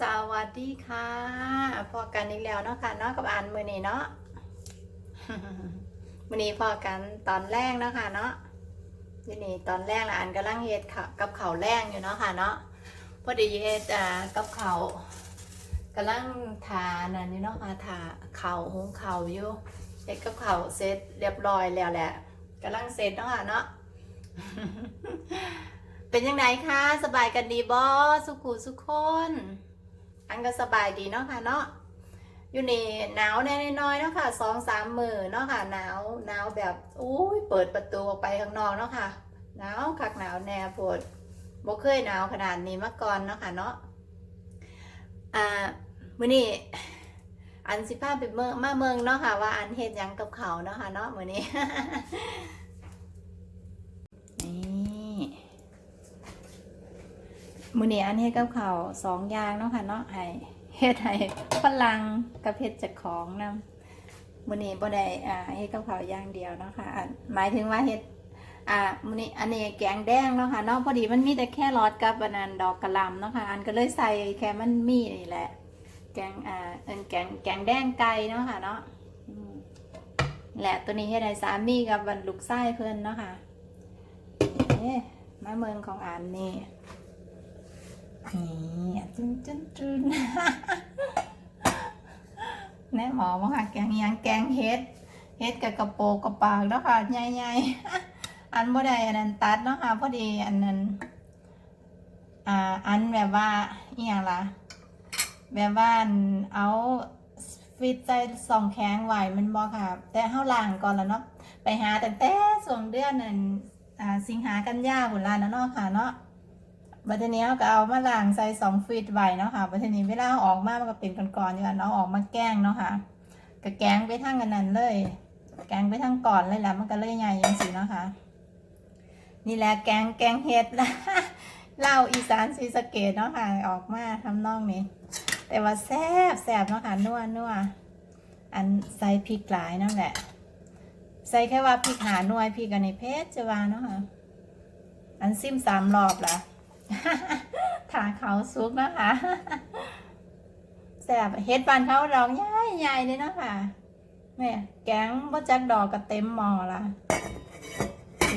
สวัสดีค่ะพอกันอีกแล้วเนาะค่ะเนาะกับอันมือนี้เนาะมือนี้พอกันตอนแรกเนาะค่ะเนาะมือนี้ตอนแรกละอันกำลังเฮ็ดกับเขาแรงอยู่เนาะค่ะเนาะพอดีเฮ็ดอ่ากับเขากำลังทานั่นนี่เนาะค่ะทาเข่าหงเข่าอยู่เฮ็ดกับเขาเสร็จเรียบร้อยแล้วแหละกำลังเสร็จเนาะค่ะเนาะเป็นยังไงคะสบายกันดีบอสุขุสุขคน อันก็สบายดีเนาะค่ะเนาะอยู่นี่หนาวแน่น้อยเนาะค่ะสองสามมือเนาะค่ะหนาวหนาวแบบอุ้ยเปิดประตูออกไปข้างนอกเนาะค่ะหนาวคักหนาวแน่ปวดบ่เคยหนาวขนาดนี้มาก่อนเนาะค่ะเนาะอ่ามื้อนี้อันสิพาไปเมืองมาเมืองเนาะค่ะว่าอันเฮ็ดยังกับเขาเนาะค่ะเนาะมื้อนี้ มือนี้อันเฮ็ดกับข้าสองอย่างเนาะค่ะเนาะให้เฮ็ดให้ฝรั่งกับเฮ็ดจากของนำมื้อนี้บ่ได้อ่าเฮ็ดกับข้าวอย่างเดียวเนาะค่ะหมายถึงว่าเฮ็ดอ่ามือนี้อันนี้แกงแดงเนาะค่ะเนาะพอดีมันมีแต่แค่รอดกับอันนั้นดอกกะหล่ำเนาะค่ะอันก็เลยใส่แค่มันมีนี่แหละ แกงอ่าเอินแกงแกงแดงไก่เนาะค่ะเนาะแหละตัวนี้เฮ็ดให้สามีกับวันลูกชายเพิ่นเนาะค่ะเอ๊ะมาเมืองของอ่านนี่ นี่จุนจุนจุนแน่หมอมาค่ะแกงยังแกงเฮ็ดเฮ็ดกับกระโปรงกระปากแล้วค่ะใหญ่ๆอันบ่ได้อันนั้นตัดเนาะค่ะพอดีอันนั้นอ่าอันแบบว่าอีหยังล่ะแบบว่าเอาฟิตใจสองแข็งไหวมันบ่ค่ะ แต่เฮาล้างก่อนแล้วเนาะไปหาแต่แต่ส่งเดือนนั่นอ่าสิงหากันยาหุ่นลานนะเนาะค่ะเนาะ บัดทีนี้เราก็เอามาล้างใส่สองฟีตไว้เนาะค่ะบัดทีนี้เวลาเอาออกมามันก็เป็นก้อนๆอยู่กันเนาะออกมาแกล้งเนาะค่ะก็แกงไปทั้งกันนั้นเลย แกงไปทั้งก่อนเลยแหละมันก็เลยใหญ่ยังสิเนาะค่ะนี่แหละแกงแกงเห็ดละเล่าอีสานซีสเกตเนาะค่ะออกมาทำนองนี้ แต่ว่าแซ่บแซ่บเนาะค่ะนัวนัวอันใส่พริกหลายนั่นแหละ ใส่แค่ว่าพริกหาหน่วยพริกอันนี้เพชรจะวาเนาะค่ะอันซิมสามรอบละ ถาเขาซุกนะคะแซ่บเฮ็ดบานเขาดอกใหญ่ใหญ่เลยนะค่ะแม่แกงบ่จักดอกก็เต็มหม้อละ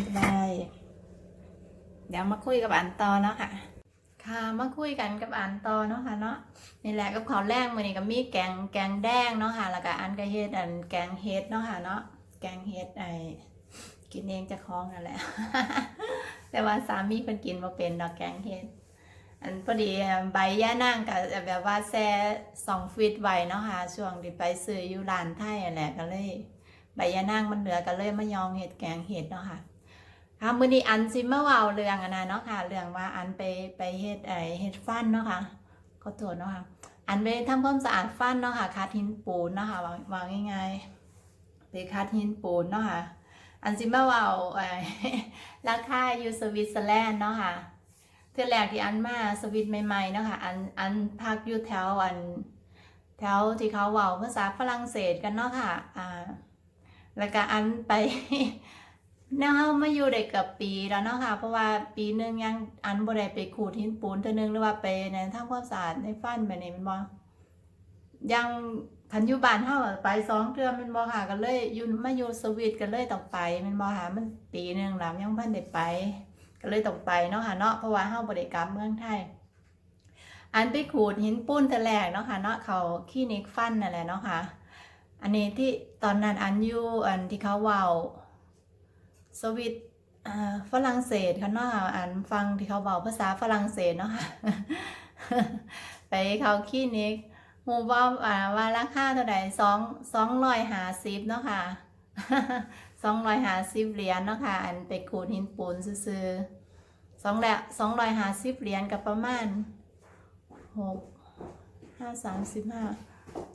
สบายเดี๋ยวมาคุยกับอันต่อแล้วค่ะ ค่ะมาคุยกันกับอันต่อเนาะค่ะเนาะนี่แหละกับข้าวแรกมื้อนี้ก็มีแกงแกงแดงเนาะค่ะแล้วก็อันก็เฮ็ดอันแกงเฮ็ดเนาะค่ะเนาะแกงเฮ็ดไอ้กินเองจะคล้องนั่นแหละ แต่ว่าสามีเพิ่นกินบ่เป็นดอกแกงเฮ็ดอันพอดีใบย่านางก็แบบว่าแซ่สองฟีตไว้เนาะค่ะช่วงที่ไปซื้ออยู่ร้านไทยนั่นแหละก็เลย ใบย่านางมันเหลือก็เลยมายองเฮ็ดแกงเฮ็ดเนาะค่ะค่ะมื้อนี้อันสิมาเว้าเรื่องอันนั้นเนาะค่ะ เรื่องว่าอันไปไปเฮ็ดไอเฮ็ดฟันเนาะค่ะขอโทษเนาะค่ะ อันไปทำความสะอาดฟันเนาะค่ะคัดหินปูนเนาะค่ะวางวางง่ายๆไปคัดหินปูนเนาะค่ะ อันซิมาว่าราคาอยู่สวิตเซอร์แลนด์เนาะค่ะเทื่อแรกที่อันมาสวิตใหม่ๆเนาะค่ะอันอันพักอยู่แถวอันแถวที่เขาเว้าภาษาฝรั่งเศสกันเนาะค่ะอ่าแล้วก็อันไปแนวเฮามาอยู่ได้เกือบปีแล้วเนาะค่ะ เพราะว่าปีหนึงยังอันบ่ได้ไปขูดหินปูนเทื่อนึงหรือว่าไปในทำความสะอาดในฟันแบบนี้มันบ่ ยังคันอยู่บ้านเฮาไปสองเทื่อมันบ่ค่ะก็เลยอยู่มาอยู่สวิตกันเลยต้องไปมันบ่ค่ะมันปีหนึ่งแล้วยังบ่ทันได้ไป ก็เลยต้องไปเนาะค่ะเนาะเพราะว่าเฮาบ่ได้กลับเมืองไทย อันไปขูดหินปูนต่แรกเนาะค่ะเนาะเขาคลินิกฟันนั่นแหละเนาะค่ะอันนี้ที่ตอนนั้นอันอยู่อันที่เขาเว้าสวิตอ่าฝรั่งเศสค่ะเนาะอันฟังที่เขาเว้าภาษาฝรั่งเศสเนาะค่ะไปเขาคลินิก หูว่าอ่าว่าราคาเท่าไหร่สองสองร้อยหาสิบเนาะค่ะสองร้อยหาสิบเหรียญเนาะค่ะ อันไปขูดหินปูนซื้อๆสองแล้วสองร้อยหาสิบเหรียญกับประมาณหกห้าสามสิบห้า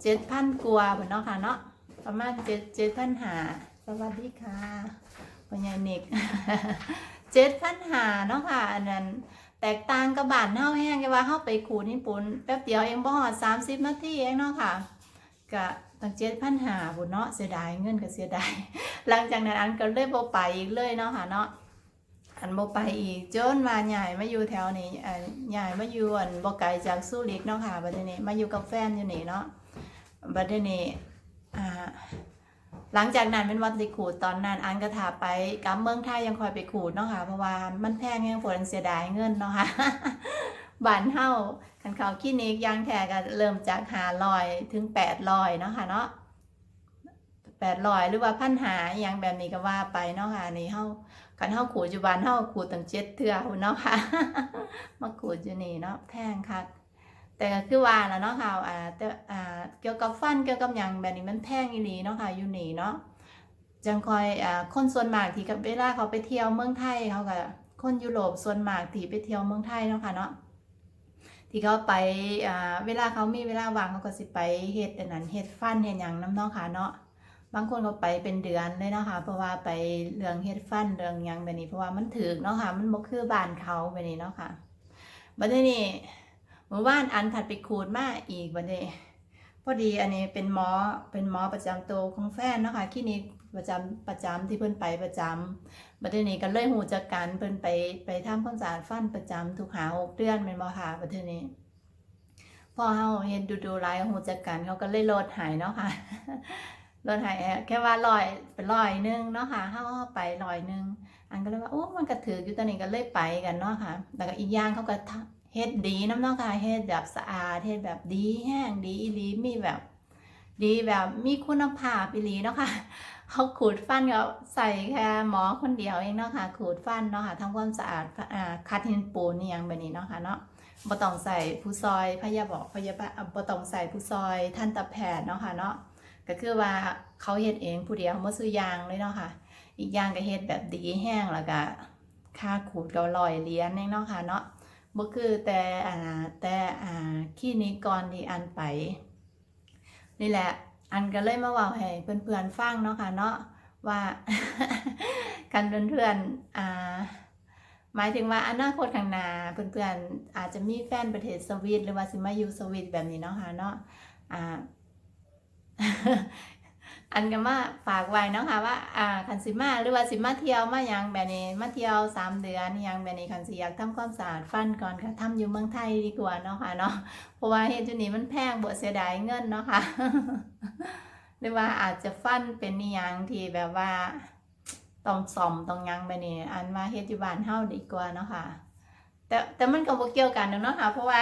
เจ็ดพันกว่าเหมือนเนาะค่ะเนาะประมาณเจ็ดเจ็ดพันหาสวัสดีค่ะปัญญาเนกเจ็ดพันหาเนาะค่ะ อันนั้น แตกต่างกับบ้านเฮาแห้งแค่ว่าเฮาไปขูดหินปูนแป๊บเดียวเองบ่ฮอด30 นาทีเองเนาะค่ะก็ตั้ง7,500พุ่นเนาะเสียดายเงินก็เสียดายหลังจากนั้นอันก็เลยบ่ไปอีกเลยเนาะค่ะเนาะอันบ่ไปอีกจนมาใหญ่มาอยู่แถวนี้อ่าใหญ่มาอยู่อันบ่ไกลจากซูริกเนาะค่ะบัดนี้มาอยู่กับแฟนอยู่นี่เนาะบัดนี้อ่า หลังจากนั้นเป็นวัดลิขูดตอนนั้นอันก็ถาไปกับเมืองไทยยังคอยไปขูดเนาะค่ะเพราะว่ามันแพงแห้งฝนเสียดายเงินเนาะค่ะบานเฮาคันเขาคลินิกยางแท้ก็เริ่มจากหาลอยถึงแปดลอยเนาะค่ะเนาะแปดลอยหรือว่าพันหาอหยังแบบนี้ก็ว่าไปเนาะค่ะนี่เฮาคันเฮาขูดอยู่บานเฮาขูดตั้งเจ็ดเทื่อเนาะค่ะมาขูดอยู่นี่เนาะแพงค่ะ แต่ก็คือว่าแล้วเนาะค่ะอ่าแต่อ่าเกี่ยวกับฟันเกี่ยวกับหยังแบบนี้มันแพงอีหลีเนาะค่ะอยู่นี่เนาะจังคอยอ่าคนส่วนมากที่กับเวลาเขาไปเที่ยวเมืองไทยเขาก็คนยุโรปส่วนมากที่ไปเที่ยวเมืองไทยเนาะค่ะเนาะที่เขาไปอ่าเวลาเขามีเวลาว่างเขาก็สิไปเฮ็ดอันนั้นเฮ็ดฟันเฮ็ดหยังน้ำเนาะค่ะเนาะบางคนก็ไปเป็นเดือนเลยเนาะค่ะเพราะว่าไปเรื่องเฮ็ดฟันเรื่องยังแบบนี้เพราะว่ามันถึกเนาะค่ะมันบ่คือบ้านเขาแบบนี้เนาะค่ะบัดนี้ เมื่อวานอันผัดไปขูดมาอีกวันนี้พอดีอันนี้เป็นหมอเป็นหมอประจำตัวของแฟนเนาะคะคลินิกประจำประจำที่เพิ่นไปประจำบัดนี้ก็เลยหูจักกันเพิ่นไปไปทำความสะอาดฟันประจำทุกหาหกเดือนแม่นบ่ค่ะบัดนี้พอเฮาเห็นดูดูๆหลายหูจักกันเขาก็เลยลดหายเนาะค่ะลดหายแค่ว่าร้อยเป็นร้อยนึงเนาะค่ะเฮาเอาไปร้อยนึงอันก็เลยว่าโอ้มันก็ถืออยู่ตอนนี้ก็เลยไปกันเนาะค่ะแล้วก็อีกอย่างเขาก็ เฮ็ดดีน้ำเนาะค่ะเฮ็ดแบบสะอาดเฮ็ดแบบดีแห้งดีอีหลีมีแบบ ดีแบบมีคุณภาพอีหลีเนาะค่ะเขาขูดฟันก็ใส่แค่หมอคนเดียวเองเนาะค่ะขูดฟันเนาะค่ะทำความสะอาดอ่าคัดหินปูนนี่ยังแบบนี้เนาะค่ะเนาะบ่ต้องใส่ผู้ซอยพยาบอกพยาบาลอะบ่ต้องใส่ผู้ซอยทันตะแพทย์เนาะค่ะเนาะก็คือว่าเขาเฮ็ดเองผู้เดียวบ่ซื้อยางเลยเนาะค่ะ อีกอย่างก็เฮ็ดแบบดีแห้งแล้วก็ค่าขูดก็ร้อยเหรียญเองเนาะค่ะเนาะ บ่คือแต่อ่าแต่อ่าคลินิกก่อนที่อันไป นี่แหละ อันก็เลยมาว่าให้เพื่อนๆฟังเนาะค่ะเนาะว่ากันเพื่อนๆอ่าหมายถึงว่าอนาคตข้างหน้าเพื่อนๆอาจจะมีแฟนประเทศสวิตหรือว่าสิมาอยู่สวิตแบบนี้เนาะค่ะเนาะอ่า อันก็มาฝากไว้เนาะค่ะว่าอ่าคันสิมาหรือว่าสิมาเที่ยวมาหยังแบบนี้มาเที่ยวสามเดือนอิหยังแบบนี้คันสิอยากทำความสะอาดฟันก่อนค่ะทำอยู่เมืองไทยดีกว่าเนาะค่ะเนาะเพราะว่าเฮ็ดอยู่นี่มันแพงบ่เสียดายเงินเนาะค่ะหรือว่าอาจจะฟันเป็นอิยังที่แบบว่าต้องซ่อมต้องยังแบบนี้อันว่าเฮ็ดอยู่บ้านเฮาดีกว่าเนาะค่ะแต่แต่มันก็บ่เกี่ยวกันเนาะค่ะเพราะว่า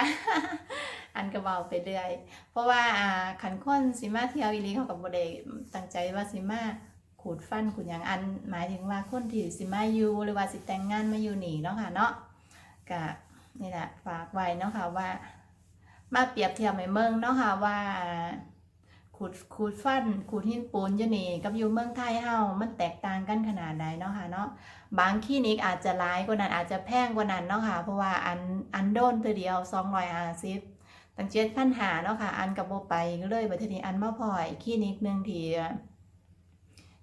อันก็เว้าไปเรื่อย เพราะว่าขันคนสิมาเที่ยวอีลีเขากับบ่ได้ตั้งใจว่าสิมาขูดฟันขูดหยังอัน หมายถึงว่าคนที่สิมาอยู่หรือว่าสิแต่งงานมาอยู่นี่เนาะค่ะเนาะก็นี่แหละฝากไว้เนาะค่ะว่า มาเปรียบเทียบให้เมืองเนาะค่ะว่าขูดขูดฟันขูดหินปูนอยู่นี่กับอยู่เมืองไทยเฮามันแตกต่างกันขนาดใดเนาะค่ะเนาะบางคลินิกอาจจะร้ายกว่านั้นอาจจะแพงกว่านั้นเนาะค่ะเพราะว่าอันอันโดนตัวเดียว250 ตั้งเจ็ดพันหาเนาะค่ะอันกับโบไปเลยบัดทีนี้อันมาพลอยคลินิกหนึ่งที่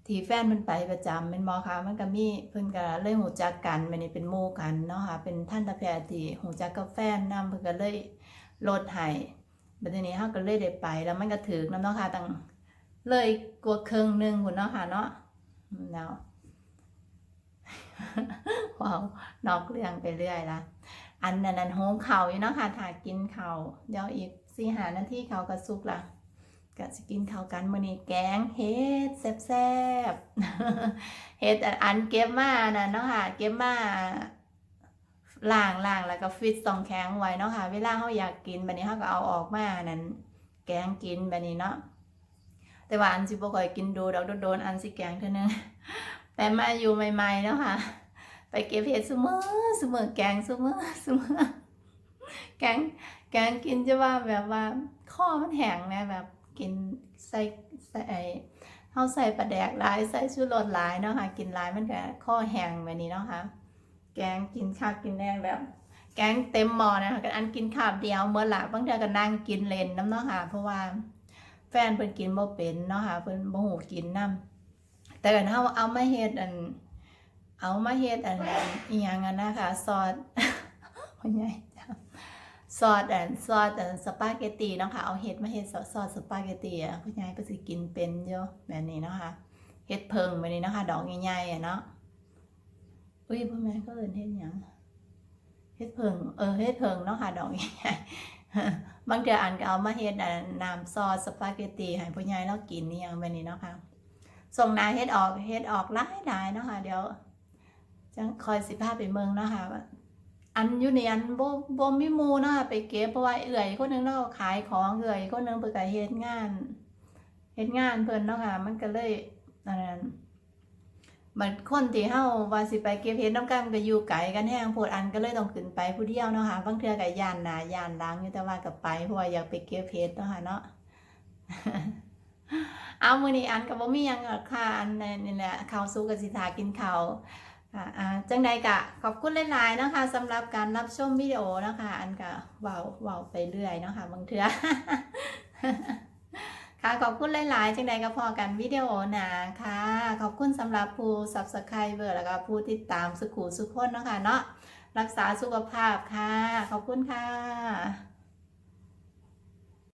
ที่แฟนมันไปประจำเป็นหมอค่ะมันก็มีเพิ่นก็เลยหูจักกันมันนี่เป็นหมู่กันเนาะค่ะเป็นท่านตาแพทย์ที่หูจักกับแฟนนํเพิ่นก็เลยลดให้บัดทีนี้เฮาก็เลยได้ไปแล้วมันก็ถึกนํเนาะค่ะตั้งเลยกว่าครึ่งนึงพุ่นเนาะค่ะเนาะแล้ว ว้าวนอกเรื่องไปเรื่อยละอันนั้นนั้นโฮงเข่าอยู่เนาะค่ะถ้ากินเข่าเดี๋ยวอีกสี่หานาทีเขาก็สุกละก็จะกินข้าวกันมื้อนี้แกงเฮ็ดแซ่บๆเฮ็ดอันเก็บมานะเนาะค่ะ เก็บมาล้างล้างแล้วก็ฟิตซองแข็งไว้เนาะค่ะ เวลาเฮาอยากกินบัดนี้เฮาก็เอาออกมานั่นแกงกินแบบนี้เนาะแต่ว่าอันสิบ่ค่อยกินดูดอกโดนอันสิแกงเท่านึงแต่มาอยู่ใหม่ๆเนาะค่ะ เก็บเห็ดซุมือซุมือแกงซุมือซุมือแกงแกงกินจะว่าแบบว่าข้อมันแห้งนะแบบกินใส่ใส่ไอ้เฮาใส่ปลาแดกหลายใส่ชูรสหลายเนาะค่ะกินหลายมันก็ข้อแห้งแบบนี้เนาะค่ะแกงกินข้าวกินแน่แบบ แกงเต็มหม้อนะคะกันอันกินข้าวเดียวเมื่อหละบบางเทื่อก็นั่งกินเล่นน้ำเนาะค่ะเพราะว่าแฟนเพิ่นกินบ่เป็นเนาะค่ะเพิ่นบ่ฮู้กินนํแต่กันเฮาเอามาเฮ็ดอัน เอามาเฮ็ดอันนั้นอีหยังอะนะคะซอสพ่อใหญ่จ้ะซอสอันซอสอันสปาเกตตีเนาะค่ะเอาเฮ็ดมาเฮ็ดซอสซอสสปาเกตตีอะพ่อใหญ่เพิ่นสิกินเป็นอยู่แบบนี้เนาะค่ะเฮ็ดเพิงแบบนี้เนาะค่ะดอกใหญ่ๆอะเนาะอุ้ยพ่อแม่ก็เอินเฮ็ดหยังเฮ็ดเพิงเออเฮ็ดเพิงเนาะค่ะดอกใหญ่ๆบางเทื่ออันก็เอามาเฮ็ดอันน้ำซอสสปาเกตตีให้พ่อใหญ่เรากินนี่อย่างแบบนี้เนาะค่ะส่งนาเฮ็ดออกเฮ็ดออกหลายหลายๆเนาะค่ะเดี๋ยว จังคอยสิพาไปเมืองเนาะค่ะอันอยู่นี่อันบ่บ่มีมูเนาะค่ะไปเก็บเพราะว่าเอื่อยคนหนึงเนาะขายของเอื่อยคนหนึงเพิ่นก็เฮ็ดงานเฮ็ดงานเพิ่นเนาะค่ะ มันก็เลยอันนั้นมันคนที่เฮาว่าสิไปเก็บเห็ดน้ำกันก็อยู่ไกลกันแห้งโพดอันก็เลยต้องขึ้นไปผู้เดียวเนาะค่ะบางเทื่อก็ย่านหน้าย่านหลังอยู่แต่ว่าก็ไปเพราะว่าอยากไปเก็บเห็ดเนาะค่ะเนาะเอามื้อนี้อันก็บ่มีหยังหรอกค่ะอันนี่แหละข้าวสุกก็สิทากินข้าว อ่าอ่าจังใดก็ขอบคุณหลายๆนะคะสำหรับการรับชมวิดีโอนะคะ อันก็เว้าเว้าไปเรื่อยเนาะค่ะบางเทือค่ะขอบคุณหลาย ๆ จังใดก็พอกันวิดีโอหนาค่ะ ขอบคุณสำหรับผู้ subscriber แล้วก็ผู้ติดตามสุขุสุขคนเนาะค่ะเนาะรักษาสุขภาพค่ะ ขอบคุณค่ะ